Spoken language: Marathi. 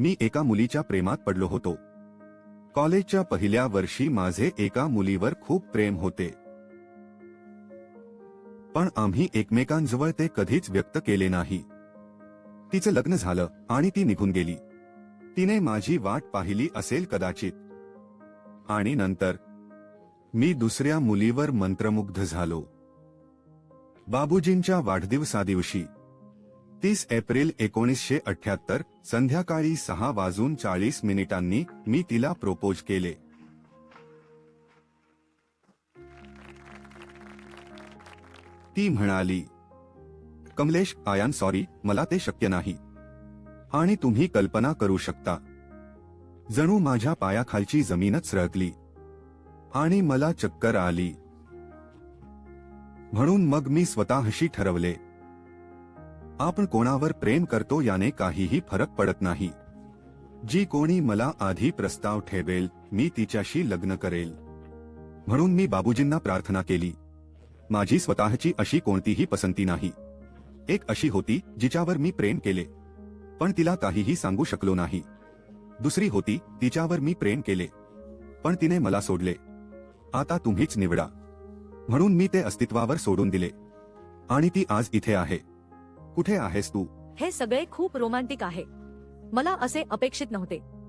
मी एका मुलीच्या प्रेमात पडलो होतो. कॉलेजच्या पहिल्या वर्षी माझे एका मुलीवर खूप प्रेम होते. पण आम्ही एकमेकांजवळ ते कधीच व्यक्त केले नाही. तिचं लग्न झालं आणि ती निघून गेली. तिने माझी वाट पाहिली असेल कदाचित. आणि नंतर मी दुसऱ्या मुलीवर मंत्रमुग्ध झालो. बाबूजींच्या वाढदिवसादिवशी तीस एप्रिल एकोणीसशे अठ्याहत्तर संध्याकाळी सहा वाजून चाळीस मिनिटांनी मी तिला प्रोपोज केले. ती म्हणाली कमलेश आय एम सॉरी मला ते शक्य नाही. आणि तुम्ही कल्पना करू शकता. जणू माझ्या पायाखालची जमीनच रळकली आणि मला चक्कर आली. म्हणून मग मी स्वतःशी ठरवले. आपण कोणावर प्रेम करतो याने काहीही फरक पडत नाही. जी कोणी मला आधी प्रस्ताव ठेवेल मी तिच्याशी लग्न करेल. म्हणून मी बाबूजींना प्रार्थना केली. माझी स्वतःची अशी कोणतीही पसंती नाही. एक अशी होती जिच्यावर मी प्रेम केले. पण तिला काहीही सांगू शकलो नाही. दुसरी होती तिच्यावर मी प्रेम केले. पण तिने मला सोडले. आता तुम्हीच निवडा. म्हणून मी ते अस्तित्वावर सोडून दिले. आणि ती आज इथे आहे. कुठे आहेस तू? हे सगळे खूप रोमांटिक आहे. मला असे अपेक्षित नव्हते.